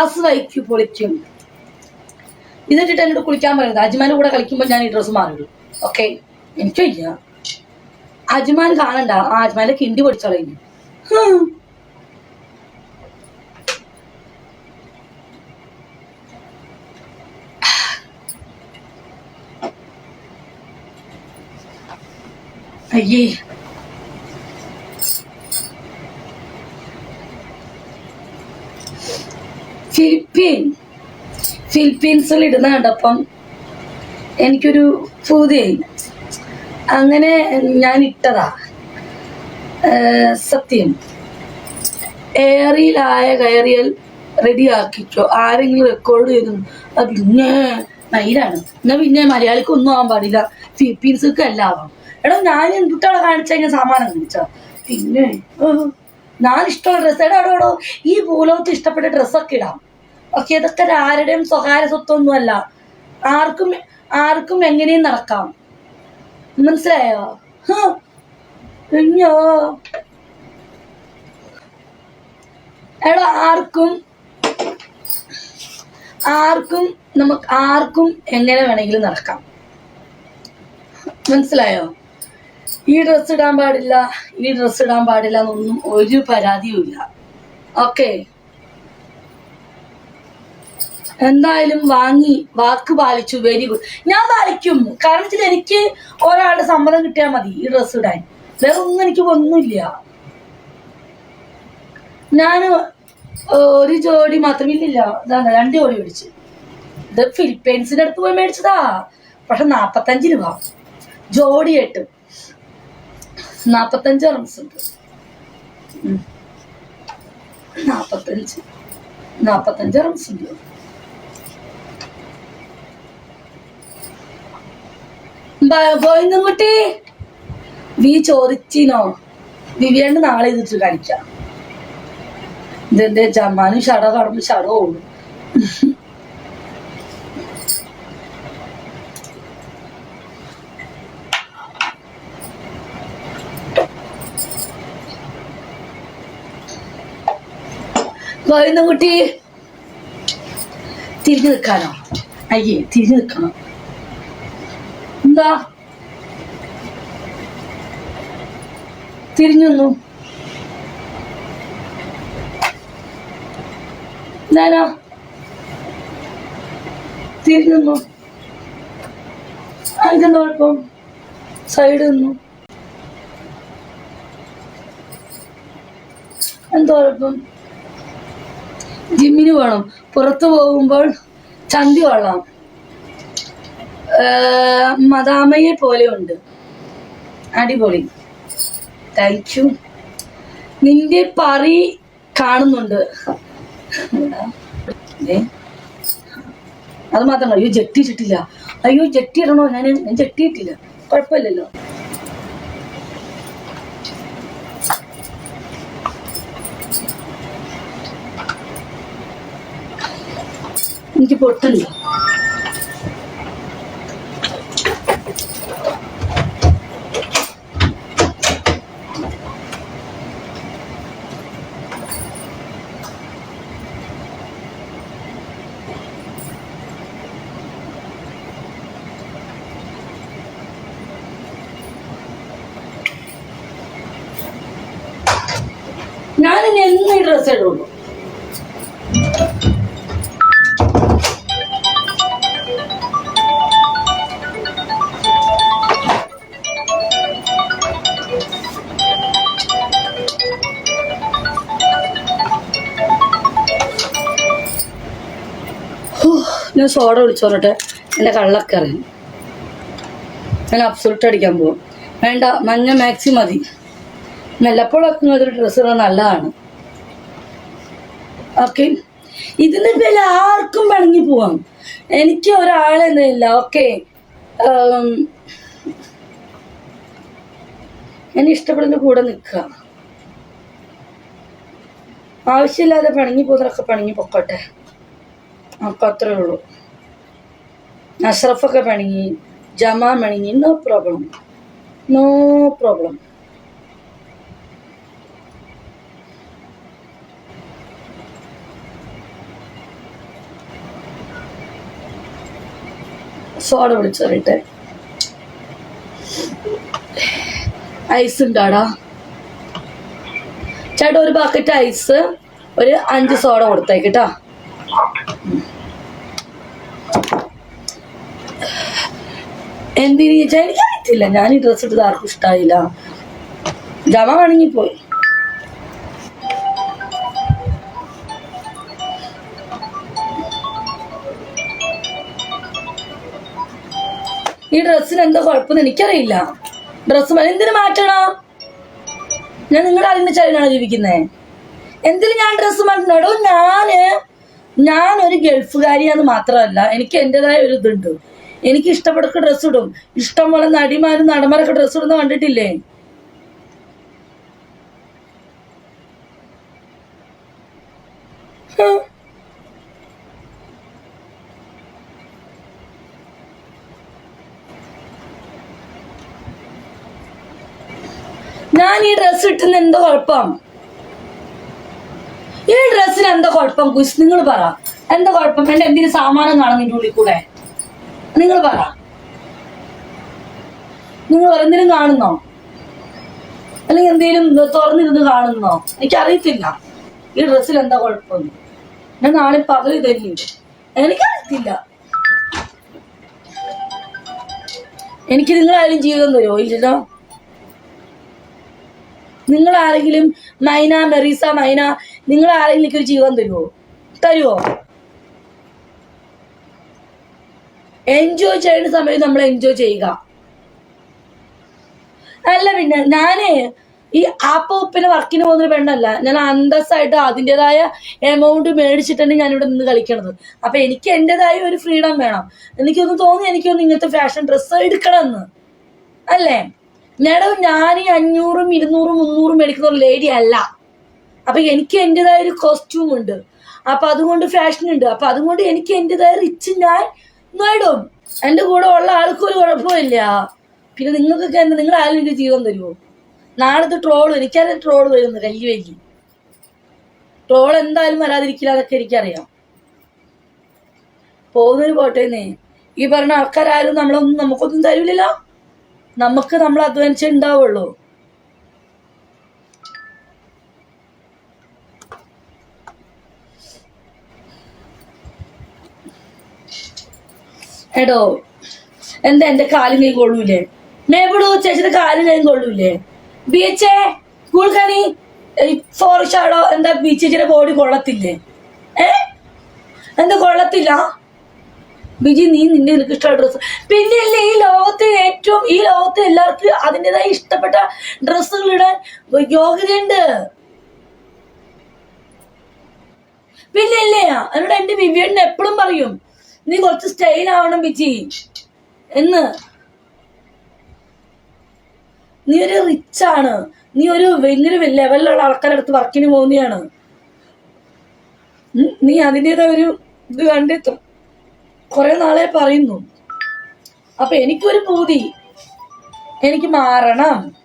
Glass വൈക്കും പൊളിക്കും. എന്നിട്ട് എന്നോട് കുളിക്കാൻ പറയുന്നത്? അജ്മാന്റെ കൂടെ കളിക്കുമ്പോൾ ഞാൻ ഈ ഡ്രസ്സ് മാറിയിടും. ഓക്കെ എനിക്ക് വയ്യ അജ്മാൻ കാണണ്ട. ആ അജ്മാന്റെ കിണ്ടി പൊടിച്ചളഞ്ഞു അയ്യേ. ഫിലിപ്പീൻ ഫിലിപ്പീൻസിൽ ഇടുന്ന കണ്ടപ്പം എനിക്കൊരു പൂതിയായി. അങ്ങനെ ഞാൻ ഇട്ടതാ. സത്യം. ഏറിയിലായ കയറിയൽ റെഡി ആക്കിക്കോ. ആരെങ്കിലും റെക്കോർഡ് ചെയ്തു. അത് പിന്നെ നൈലാണ് എന്നാ പിന്നെ മലയാളിക്ക് ഒന്നും ആവാൻ പാടില്ല. ഫിലിപ്പീൻസൊക്കെ അല്ല ആവാം. എടാ ഞാൻ എന്തുട്ടാണ് കാണിച്ച ഞാൻ സാമാനം കാണിച്ച പിന്നെ ഞാൻ ഇഷ്ടമുള്ള ഡ്രസ്സ് എടോ ഈ ഭൂലോകത്ത് ഇഷ്ടപ്പെട്ട ഡ്രസ്സൊക്കെ ഇടാം. ഓക്കെ ഇതൊക്കെ ആരുടെയും സ്വകാര്യ സ്വത്തൊന്നുമല്ല. ആർക്കും ആർക്കും എങ്ങനെയും നടക്കാം. മനസ്സിലായോ? കുഞ്ഞോ എടാ ആർക്കും ആർക്കും നമുക്ക് ആർക്കും എങ്ങനെ വേണമെങ്കിലും നടക്കാം. മനസ്സിലായോ? ഈ ഡ്രസ്സ് ഇടാൻ പാടില്ല ഈ ഡ്രസ്സ് ഇടാൻ പാടില്ല എന്നൊന്നും ഒരു പരാതിയും ഇല്ല ഓക്കെ. എന്തായാലും വാങ്ങി വാക്ക് പാലിച്ചു വെരി ഗുഡ് ഞാൻ പാലിക്കും. കാരണം വെച്ചാൽ എനിക്ക് ഒരാളുടെ സമ്മതം കിട്ടിയാൽ മതി ഈ ഡ്രസ് ഇടാൻ. വേറെ ഒന്നും എനിക്ക് ഒന്നുമില്ല ഞാൻ ഒരു ജോഡി മാത്രം ഇല്ലില്ല. ഇതാണ് രണ്ട് ജോഡി മേടിച്ചു. ഇത് ഫിലിപ്പൈൻസിന്റെ അടുത്ത് പോയി മേടിച്ചതാ. പക്ഷെ നാപ്പത്തഞ്ച് രൂപ. ജോഡി എട്ട് നാപ്പത്തഞ്ച് റംസ് ഉണ്ട്. നാപ്പത്തഞ്ച്. നാപ്പത്തഞ്ച് റംസ് ഉണ്ട്. പോയിന്നുകുട്ടി വി ചോദിച്ചിനോ വിവിയാണ്ട് നാളെ ഇതിട്ട് കാണിക്കാം ഇതെന്റെ ജമ്മാനും ഷട കടന്ന് ഷട ഓടും. കുട്ടി? തിരിഞ്ഞു നിൽക്കാനോ? അയ്യേ തിരിഞ്ഞു നിൽക്കണം? എന്താ? തിരിഞ്ഞു നിന്നു. ഞാനോ തിരിഞ്ഞു നിന്നു. ആ, ഇതെന്താ കുഴപ്പം? സൈഡ് നിന്നു. എന്താ കുഴപ്പം? ജിമ്മിന് വേണം പുറത്തു പോകുമ്പോൾ ചന്തി കൊള്ളാം. മദാമയെ പോലെ ഉണ്ട്. അടിപൊളി. യു നിന്റെ പറി കാണുന്നുണ്ട്? അത് മാത്രമല്ല അയ്യോ ജെട്ടി ഇട്ടിട്ടില്ല. അയ്യോ ജട്ടി ഇടണോ? ഞാൻ ഞാൻ ജട്ടിയിട്ടില്ല കുഴപ്പമില്ലല്ലോ. എനിക്ക് പൊട്ടുണ്ട് ഞാൻ ഇനി എന്ന് ഈ ഡ്രസ്സ് ഇടുള്ളൂ. ഞാൻ സോഡ വിളിച്ചോറട്ടെ എന്റെ കള്ളൊക്കെ അറിയും. ഞാൻ അബ്സോൾട്ട് അടിക്കാൻ പോകും വേണ്ട മഞ്ഞ മാക്സി മതി. വല്ലപ്പോഴൊക്കെ ഒരു ഡ്രസ്സ് നല്ലതാണ്. ഓക്കെ ഇതിന് പേരിൽ ആർക്കും പിണങ്ങി പോവാം. എനിക്ക് ഒരാളെന്നില്ല ഓക്കെ എന്നെ ഇഷ്ടപ്പെടുന്ന കൂടെ നിൽക്കുക. ആവശ്യമില്ലാതെ പിണങ്ങി പോകുന്നതൊക്കെ പിണങ്ങി പൊക്കോട്ടെ. നമുക്ക് അത്രേ ഉള്ളൂ. അഷ്റഫൊക്കെ പിണങ്ങി ജമാ പിണങ്ങി no problem no problem soda വിളിച്ചറിട്ടെ ice ഉണ്ടാടാ. ചേട്ടാ ഒരു ബക്കറ്റ് ഐസ് ഒരു അഞ്ച് സോഡ കൊടുത്തേക്കിട്ടാ എന്തിനു ചോദിച്ചാൽ എനിക്കറിയത്തില്ല. ഞാൻ ഈ ഡ്രസ്സ് ഇട്ടത് ആർക്കും ഇഷ്ടായില്ല. ജമ കണങ്ങി ഈ ഡ്രസ്സിന് എന്താ കുഴപ്പമെന്ന് എനിക്കറിയില്ല. ഡ്രസ്സ് എന്തിനു മാറ്റണോ? ഞാൻ നിങ്ങളുടെ അതിന്റെ ചരിനാണ് ജീവിക്കുന്നത് എന്തിനു ഞാൻ ഡ്രസ്സ് മാറ്റണം? ഞാൻ ഞാൻ ഒരു ഗൾഫുകാരിയാന്ന് മാത്രമല്ല എനിക്ക് എന്റെതായ ഒരു ഇതുണ്ട്. എനിക്ക് ഇഷ്ടപ്പെട്ടൊക്കെ ഡ്രസ്സ് ഇടും. ഇഷ്ടം പോലെ നടിമാരും നടന്മാരൊക്കെ ഡ്രസ്സ് ഇടുന്ന കണ്ടിട്ടില്ലേ? ഹ്. ഞാൻ ഈ ഡ്രസ്സ് ഇട്ടുന്ന എന്താ കുഴപ്പം? ഈ ഡ്രസ്സിന് എന്താ കുഴപ്പം? കുസ് നിങ്ങൾ പറ. എന്താ കുഴപ്പം? എന്റെ എന്തിനു സാമാനം കാണും നിന്റെ ഉള്ളിൽ കൂടെ? നിങ്ങൾ പറ. നിങ്ങൾ എന്തിനും കാണുന്നോ? അല്ലെങ്കിൽ എന്തെങ്കിലും തുറന്നിരുന്ന് കാണുന്നോ? എനിക്കറിയത്തില്ല. ഈ ഡ്രസ്സിൽ എന്താ കുഴപ്പം? ഞാൻ നാളെ പകൽ തരും. എനിക്കറിയത്തില്ല. എനിക്ക് നിങ്ങളായാലും ജീവിതം തരുമോ? ഇല്ലല്ലോ. നിങ്ങൾ ആരെങ്കിലും നൈന മെറീസ നൈന നിങ്ങൾ ആരെങ്കിലും എനിക്കൊരു ജീവൻ തരുമോ തരുമോ എൻജോയ് ചെയ്യേണ്ട സമയം നമ്മൾ എൻജോയ് ചെയ്യുക. അല്ല പിന്നെ ഞാനേ ഈ ആപ്പ് ഉപ്പിന് വർക്കിന് പോകുന്നൊരു പെണ്ണല്ല. ഞാൻ അന്തസ്സായിട്ട് അതിന്റെതായ എമൗണ്ട് മേടിച്ചിട്ടാണ് ഞാൻ ഇവിടെ നിന്ന് കളിക്കണത്. അപ്പൊ എനിക്ക് എന്റെതായ ഒരു ഫ്രീഡം വേണം. എനിക്കൊന്ന് തോന്നി എനിക്കൊന്ന് ഇങ്ങനത്തെ ഫാഷൻ ഡ്രസ്സ് എടുക്കണമെന്ന്. അല്ലേ? മേഡം ഞാൻ ഈ അഞ്ഞൂറും ഇരുന്നൂറും മുന്നൂറും മേടിക്കുന്ന ഒരു ലേഡി അല്ല. അപ്പൊ എനിക്ക് എന്റെതായ ഒരു കോസ്റ്റ്യൂം ഉണ്ട്. അപ്പൊ അതുകൊണ്ട് ഫാഷൻ ഉണ്ട്. അപ്പൊ അതുകൊണ്ട് എനിക്ക് എന്റെതായ റിച്ച് ഞാൻ നേടും എന്റെ കൂടെ ഉള്ള ആൾക്കും ഒരു കുഴപ്പമില്ല. പിന്നെ നിങ്ങൾക്കൊക്കെ എന്താ? നിങ്ങൾ ആരും എനിക്ക് ജീവിതം തരുമോ നാളത്തെ ട്രോൾ എനിക്കത് ട്രോൾ വരുന്നു കല്ലി വല്ലി ട്രോൾ എന്തായാലും വരാതിരിക്കില്ല അതൊക്കെ എനിക്കറിയാം. പോകുന്നൊരു പോട്ടേന്നേ ഈ പറഞ്ഞ ആൾക്കാരും നമ്മളൊന്നും നമുക്കൊന്നും തരൂലല്ലോ. നമുക്ക് നമ്മൾ അധ്വാനിച്ചേ ഉണ്ടാവുള്ളൂ എടോ എന്താ എന്റെ കാലും കൈ കൊള്ളൂലേ? മേബിളു ചേച്ചിയുടെ കാലും കൈ കൊള്ളൂലേ? ബീച്ചേ കുൾക്കണി ഫോർ ഷാഡോ എന്താ ബീച്ച് ചേച്ചിയുടെ ബോഡി കൊള്ളത്തില്ലേ? ഏ? എന്താ കൊള്ളത്തില്ല? ബിജി നീ നിന്റെ നിനക്ക് ഇഷ്ടമുള്ള ഡ്രസ്സ് പിന്നെയല്ലേ ഈ ലോകത്തെ ഏറ്റവും ഈ ലോകത്തെ എല്ലാവർക്കും അതിന്റെതായ ഇഷ്ടപ്പെട്ട ഡ്രസ്സുകൾ ഇടാൻ യോഗ്യതയുണ്ട്. പിന്നെയല്ലേ എന്നോട് എന്റെ വിവിയണ്ണ എപ്പോഴും പറയും നീ കുറച്ച് സ്റ്റൈൽ ആവണം ബിജി. എന്ന്. നീ ഒരു റിച്ച് ആണ്. നീ ഒരു ഭയങ്കര ലെവലിലുള്ള ആൾക്കാരടുത്ത് വർക്കിന് പോകുന്നതാണ്. നീ അതിന്റെതായ ഒരു ഇത് കണ്ടെത്തും. കുറെ നാളെ പറയുന്നു. അപ്പൊ എനിക്കൊരു പൂതി. എനിക്ക് മാറണം.